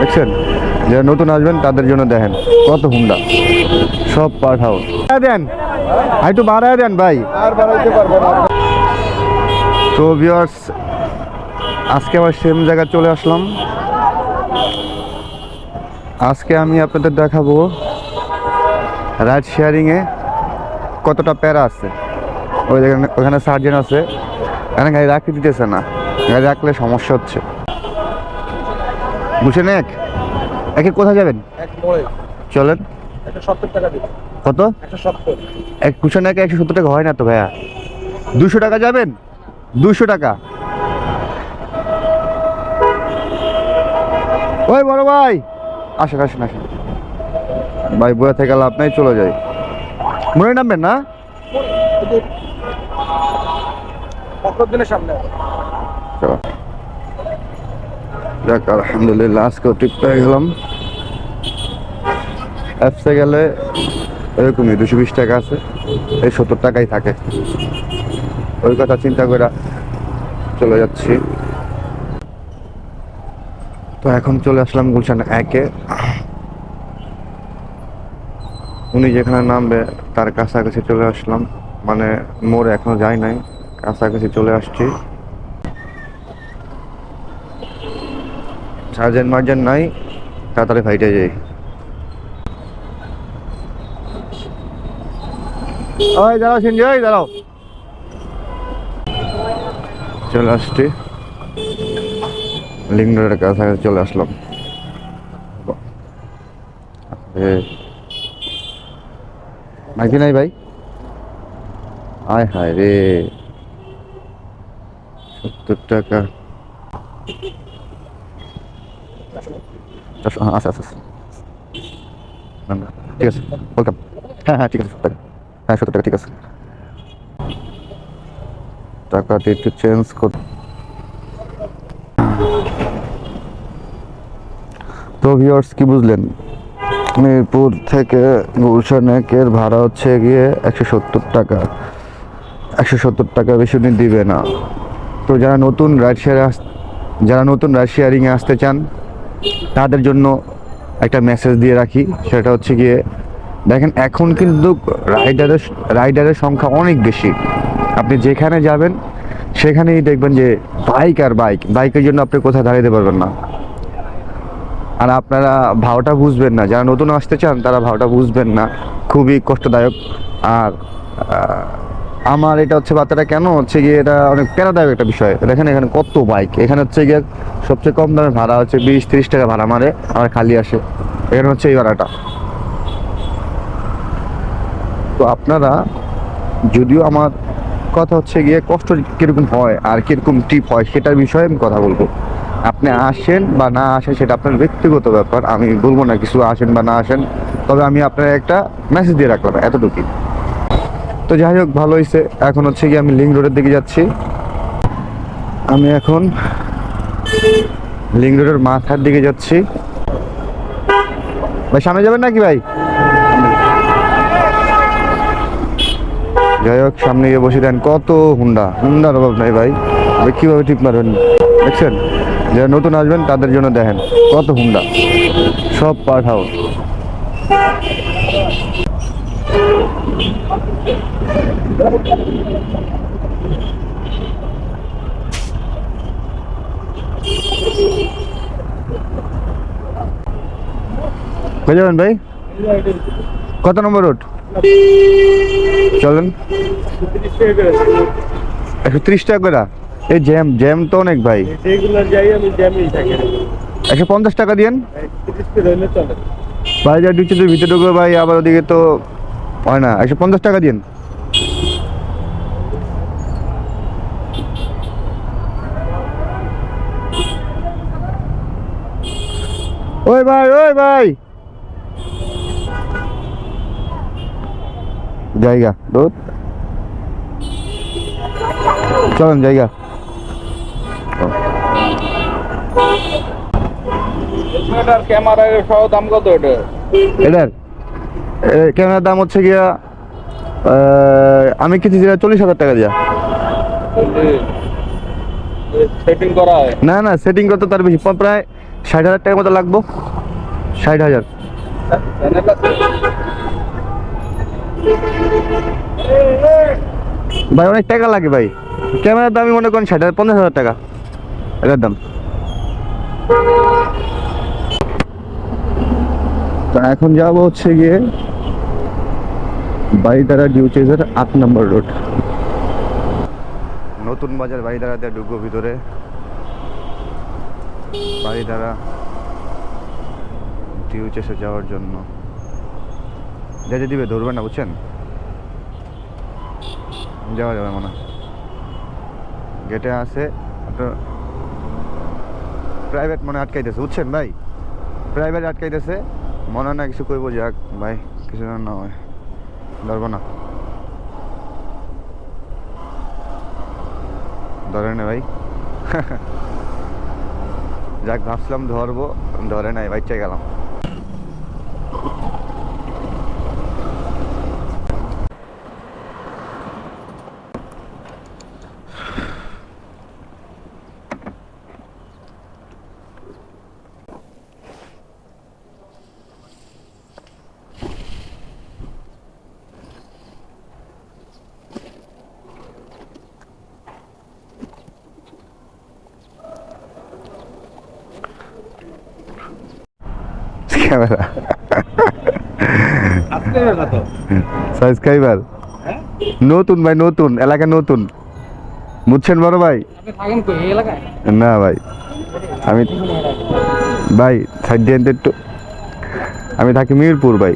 দেখছেন? যারা নতুন আসবেন, তাদের জন্য দেখেন, কত হুন্ডা সব পাঠাও দেন। আর একটু বাড়ায় দেন, ভাই। তো ভিউয়ার্স আজকে আবার সেম জায়গায় চলে আসলাম। আজকে আমি আপনাদের দেখাবো রাইড শেয়ারিংয়ে কতটা প্যারা আছে। ওই ওখানে সার্জেন আছে। এখানে গাড়ি রাখতে দিতেছে না। গাড়ি রাখলে সমস্যা হচ্ছে। বুঝছেন এক। একে কোথায় যাবেন? চলেন। কত? এক কুশন একে একশো সত্তর টাকা হয় না তো ভাইয়া? দুশো টাকা যাবেন? দুশো টাকা। ওই বড় ভাই। আসেন আসেন আসেন। ভাই বয়ে থেকে লাভ নাই চলে যাই। মনে নামবেন না? সামনে। যাক, আলহামদুলিল্লাহ, আজকেও ট্রিপ পেয়ে গেলাম। অ্যাপসে গেলে এরকমই, দুশো বিশ টাকা আছে। এই সত্তর টাকাই থাকে। ওই কথা চিন্তা করে চলে যাচ্ছি। তো এখন চলে আসলাম গুলশান একে। উনি যেখানে নামবে, তার কাছাকাছি চলে আসলাম। মানে মোড়ে এখনও যাই নাই, কাছাকাছি চলে আসছি। সার্জেন্ট মার্জেন্ট নাই তাড়াতাড়ি ফাইটে যাই। ওই দাঁড়াও সিনজি দাঁড়াও। চলে আসছি। লিঙ্গরের কাছাকাছি চলে আসলাম। এ, মাইকি নাই ভাই? আয় হায় রে। সত্তর টাকা। চারশো আচ্ছা আচ্ছা আচ্ছা। না, ঠিক আছে ওয়েলকাম হ্যাঁ হ্যাঁ ঠিক আছে সত্তর টাকা। হ্যাঁ সত্তর টাকা ঠিক আছে। টাকাটি একটু চেঞ্জ কর তো ভিউয়ার্স কি বুঝলেন? মিরপুর থেকে গুলশান একের ভাড়া হচ্ছে গিয়ে একশো সত্তর টাকা। একশো সত্তর টাকা বেশি উনি দিবে না। তো যারা নতুন রাইড শেয়ারে যারা নতুন রাইড শেয়ারিংয়ে আসতে চান তাদের জন্য একটা মেসেজ দিয়ে রাখি। সেটা হচ্ছে গিয়ে, দেখেন এখন কিন্তু রাইডারের রাইডারের সংখ্যা অনেক বেশি। আপনি যেখানে যাবেন, সেখানেই দেখবেন যে বাইক আর বাইক বাইকের জন্য আপনি কোথাও দাঁড়াতে পারবেন না। আর আপনারা ভাওটা বুঝবেন না। যারা নতুন আসতে চান, তারা ভাওটা বুঝবেন না। খুবই কষ্টদায়ক। আর আমার এটা হচ্ছে বাচ্চাটা কেন? হচ্ছে গিয়ে এটা অনেক প্যারাদায়ক একটা বিষয়। দেখেন এখানে কত বাইক এখানে হচ্ছে গিয়ে সবচেয়ে কম দামে ভাড়া হচ্ছে বিশ, তিরিশ টাকা ভাড়া মারে আর খালি আসে। এখানে হচ্ছে এই ভাড়াটা। তো আপনারা, যদিও আমার কথা হচ্ছে গিয়ে কষ্ট কীরকম হয় আর কীরকম টিপ হয়, সেটার বিষয়ে আমি কথা বলব। আপনি আসেন বা না আসেন, সেটা আপনার ব্যক্তিগত ব্যাপার। আমি বলব না কিছু আসেন বা না আসেন। তবে আমি আপনার একটা মেসেজ দিয়ে রাখলাম, এতটুকুই। তো যাই হোক, ভালো হয়েছে এখন হচ্ছে কি আমি লিঙ্ক রোডের দিকে যাচ্ছি। আমি এখন লিঙ্ক রোডের মাথার দিকে যাচ্ছি। ভাই, সামনে যাবেন নাকি ভাই? যাই হোক, সামনে গিয়ে বসে দেন। কত হুন্ডা। হুন্ডার অভাব নাই ভাই। কীভাবে ঠিক মারবেন? দেখছেন? যারা নতুন আসবেন, তাদের জন্য দেখেন। কত হুন্ডা। সব হাউস। ভাই? কত নম্বর রোড? চলেন। একশো ত্রিশ টাকা করে? এই জ্যাম জ্যাম তো অনেক ভাই। একশো পঞ্চাশ টাকা ফিট ভাই যা ঢুকছে ভিতরে ঢুকবে ভাই, আবার ওদিকে তো হয় না। একশো পঞ্চাশ টাকা দিন ওই ভাই ওই ভাই। জায়গা দুধ চলেন জায়গা। এটার ক্যামেরার সহ দাম কত এটা? এটার? ক্যামেরার দাম হচ্ছে গিয়া আমি কিনছি যেটা চল্লিশ হাজার টাকা দিয়া। সেটিং করা হয় না না সেটিং করতে তার বেশি প্রায় ষাট হাজার টাকার মতো লাগবো। ষাট হাজার। ভাই, অনেক টাকা লাগে ভাই। ক্যামেরার দামই মনে করেন ষাট হাজার, পঞ্চাশ হাজার টাকা। এটার দাম। এখন যাব হচ্ছে গিয়ে বাড়িধারা নিউ চেজের আট নম্বর রোড নতুন বাজার বাড়িধারাতে ঢুকবো ভিতরে। বাড়িধারা ডিউ চেসে যাওয়ার জন্য। যেতে দিবে ধরবেন না, বুঝছেন? যাওয়া যাবে মনে গেটে আছে, আপনার প্রাইভেট মনে আটকাইতেছে, বুঝছেন ভাই? প্রাইভেট আটকাইতেছে, মনে না কিছু করব যাক ভাই, কিছু না হয়। ধরবো না। ধরে না ভাই। যাক ভাবছিলাম ধরবো ধরে নাই বাইচে গেলাম। ক্যামেরা। সাবস্ক্রাইবার? হ্যাঁ? নতুন ভাই নতুন এলাকা নতুন। বুঝছেন বড় ভাই? না ভাই আমি ভাই সাইড একটু আমি থাকি মিরপুর ভাই।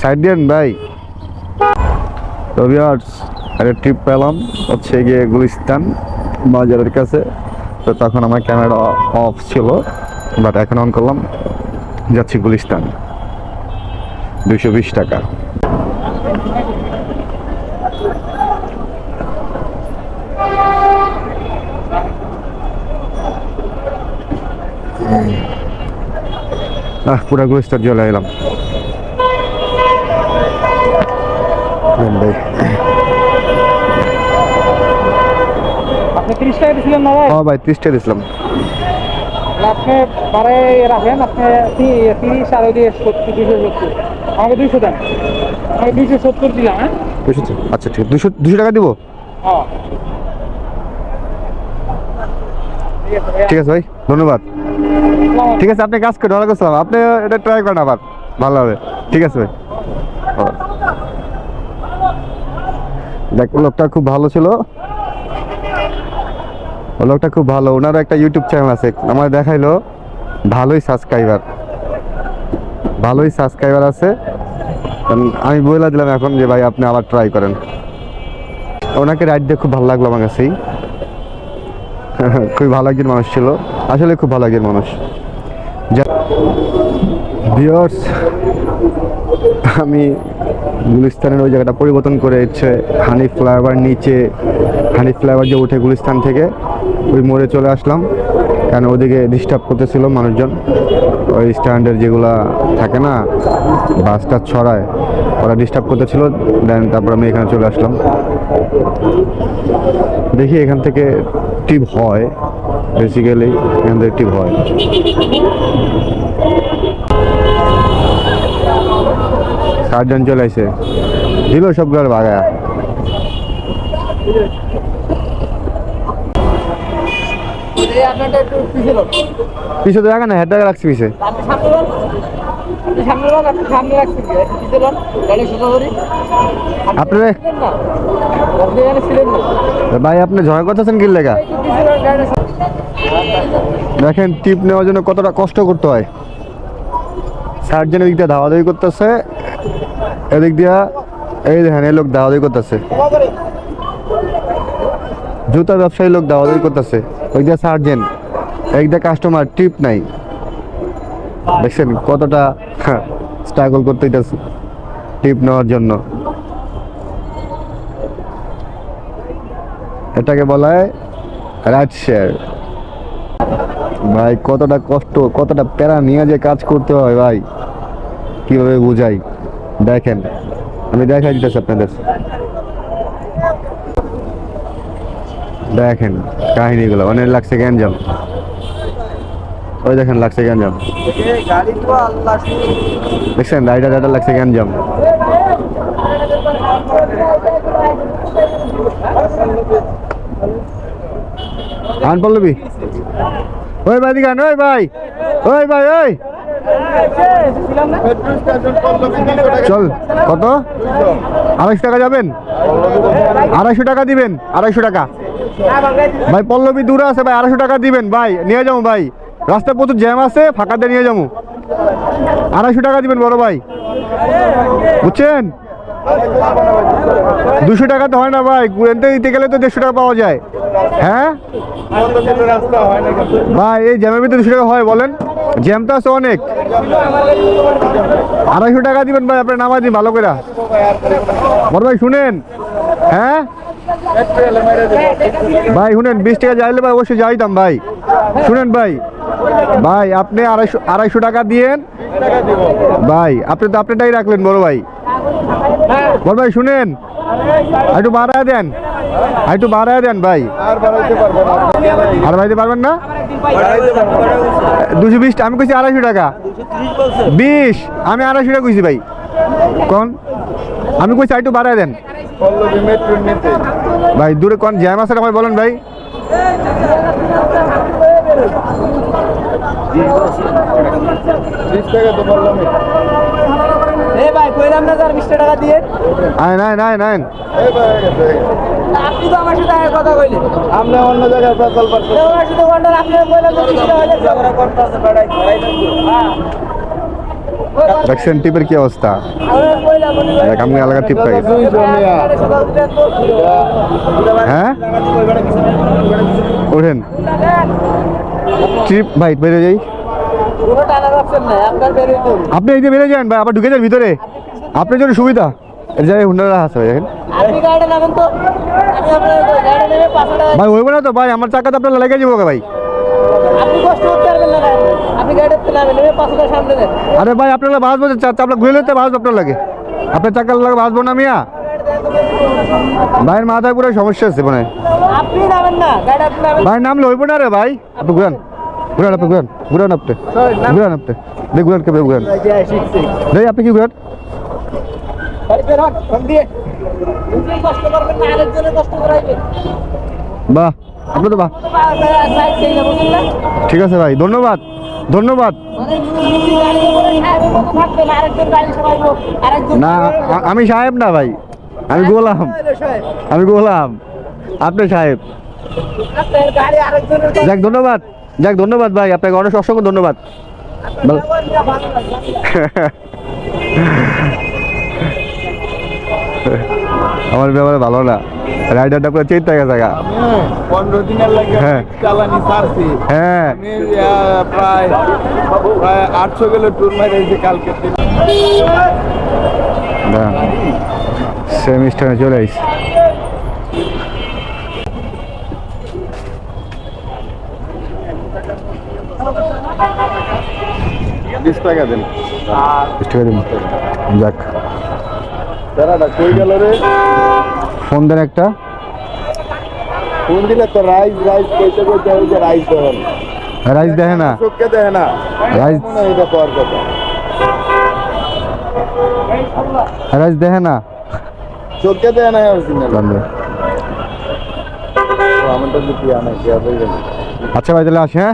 সাইড দিয়েন ভাই। তো ভিউয়ার্স একটা ট্রিপ পেলাম হচ্ছে গিয়ে গুলিস্তান বাজারের কাছে। তো তখন আমার ক্যামেরা অফ ছিল বাট এখন অন করলাম, যাচ্ছি গুলিস্তান। দুশো বিশ টাকা। পুরা গুলিস্তান চলে এলাম। হ্যাঁ আপনি আচ্ছা ঠিক আছে ভাই ধন্যবাদ। ঠিক আছে আপনি কাজ করেন ওয়ালাইকুম আপনি এটা ট্রাই করেন আবার ভালো হবে। ঠিক আছে ভাই। দেখ লোকটা খুব ভালো ছিল। লোকটা খুব ভালো। ওনারও একটা ইউটিউব চ্যানেল আছে আমার দেখাইলো। ভালোই সাবস্ক্রাইবার ভালোই সাবস্ক্রাইবার আছে। আমি বলে দিলাম এখন যে, ভাই, আপনি আবার ট্রাই করেন। ওনাকে রাইড দিয়ে খুব ভালো লাগল আমার কাছেই। খুবই ভালো একজন মানুষ ছিল। আসলে খুব ভালো একজন মানুষ। ভিওর্স আমি গুলিস্তানের ওই জায়গাটা পরিবর্তন করে হচ্ছে হানি ফ্লাইওভার নিচে হানি ফ্লাইওভার যে উঠে গুলিস্তান থেকে। ওই মোড়ে চলে আসলাম। কারণ ওদিকে ডিস্টার্ব করতেছিল মানুষজন। ওই স্ট্যান্ডের যেগুলা থাকে না, বাসটা ছড়ায়, ওরা ডিস্টার্ব করতেছিল। দেন তারপর আমি এখানে চলে আসলাম। দেখি এখান থেকে টিপ হয় বেসিক্যালি এখান থেকে টিপ হয়। ষাটজন চলে আসে। দিল সবগুলো ভাগা এই আপনারটা একটু পিছিয়ে লোক পিছনে তো দেখা না হেড দেখা রাখছি পিছে আপনি সামনে লোক আপনি সামনে লোক আপনি সামনে সোজা করি আপনারা না। এখানে ছিলেন না। ভাই আপনি ঝগড়া করতেছেন কি সোজা- দেখেন টিপ নেওয়ার জন্য কতটা কষ্ট করতে হয়। সার্জেন এদিক দিয়ে ধাওয়াধাওয়ি করতেছে। এদিক দিয়া এই দেখেন এই লোক ধাওয়াধাওয়ি করতেছে। জুতা ব্যবসায়ী লোক দাওয়াদাই করতেছে। ওই যে সার্জেন এক দিয়ে কাস্টমার টিপ নাই। দেখছেন কতটা স্ট্রাগল করতে টিপ নেওয়ার জন্য। এটাকে বলা হয় রাইট শেয়ার ভাই, কতটা কষ্ট, কতটা প্যারা নিয়ে যে কাজ করতে হয় ভাই। কীভাবে বুঝাই? দেখেন, আমি দেখাই দিতেছি আপনাদের। দেখেন কাহিনীগুলো অনেক লাগছে গ্যাঞ্জাম। ওই দেখেন লাগছে গ্যাঞ্জাম। দেখছেন? রাইডার রাইডার লাগছে গ্যাঞ্জাম। আন পল্লবী। ওই ভাই দিগান ওই ভাই। ওই ভাই, ওই। চল, কত? আড়াইশো টাকা যাবেন? আড়াইশো টাকা দিবেন, আড়াইশো টাকা। ভাই, পল্লবী দূরে আছে ভাই, আড়াইশো টাকা দিবেন। ভাই, নিয়ে যাব ভাই। রাস্তায় প্রচুর জ্যাম আছে ফাঁকাতে নিয়ে যাব। আড়াইশো টাকা দিবেন, বড় ভাই। বুঝছেন? দুশো টাকা তো হয় না ভাই গুয়েনতে দিতে গেলে তো দেড়শো টাকা পাওয়া যায়। হ্যাঁ? ভাই, এই জ্যামের ভিতরে দুশো টাকা হয়, বলেন। জ্যাম তো আছে অনেক। আড়াইশো টাকা দিবেন ভাই, আপনার নামা দিন ভালো করে বড় ভাই, শুনেন। হ্যাঁ? ভাই, শুনেন, বিশ টাকা যাইলে ভাই অবশ্যই যাইতাম ভাই। শুনেন, ভাই। ভাই, আপনি আড়াইশো আড়াইশো টাকা দিয়েন। ভাই, আপনি তো আপনারটাই রাখলেন, বড় ভাই। বড় ভাই, শুনেন। একটু বাড়ায় দেন। একটু বাড়ায় দেন, ভাই। আর বাড়াইতে পারবেন না? দুশো বিশ, আমি কইছি আড়াইশো টাকা। বিশ, আমি আড়াইশো টাকা কইছি, ভাই। কোন? আমি কইছি একটু বাড়ায় দেন। ভাই দূরে কোন জ্যাম আছে ভাই বলেন ভাই। আমরা অন্য জায়গায় দেখছেন টিপের কি অবস্থা? দেখ আমি আলাদা টিপ পাই। হ্যাঁ? ওঠেন। ট্রিপ ভাই যাই বেরিয়ে দেবো আপনি এই যে বেরিয়ে যান ভাই আবার ঢুকে যান ভিতরে। আপনার জন্য সুবিধা। এর জায়গায় হুন্ডারা আছে ভাই দেখেন ভাই হইব না তো ভাই আমার চাকাতে আপনার লেগে যাব ভাই। আরে ভাই আপনার বাসবো আপনার ঘুরে লেতে বাসবো আপনার লাগে আপনার চাকার লাগে বাসবো না মিয়া? ভাইয়ের মাথায় পুরো সমস্যা আছে মানে ভাই নামলে হইব না রে ভাই। আপনি ঘুরান। ঘুরান আপনি ঘুরান। ঘুরান আপনি। ঘুরান আপনি। দেখ ঘুরান কেবে ঘুরান। দেখ আপনি কি ঘুরান? বাহ। আপনি তো ঠিক আছে ভাই ধন্যবাদ ধন্যবাদ। না আমি সাহেব না ভাই আমি গোলাম আমি গোলাম আপনি সাহেব। যাক ধন্যবাদ যাক ধন্যবাদ ভাই আপনাকে অনেক অসংখ্য ধন্যবাদ। আমার ব্যাপারে ভালো না। রাইডারটা পুরো চেঞ্জ হয়ে গেছে। পনেরো দিনের লাগে হ্যাঁ। চালানি ছাড়ছি হ্যাঁ। প্রায় প্রায় আটশো কিলো ট্যুর মারিয়েছি কালকে দিন। সেমিস্টারে চলে আইস বিশ টাকা দিন। ঠিক আছে যাক। দাঁড়াটা কই গেল রে? ফোন দেন একটা। ফোন দিলে তো রাইস রাইস কইতে কইতে ওই যে রাইস দেবেন রাইস দেখে না। চোখকে দেখে না। রাইস হয় এটা পাওয়ার কথা। রাইস দেখে না। চোখকে দেখে না অরিজিনাল। আমারটা যদি কি আচ্ছা ভাই তাহলে আসি হ্যাঁ?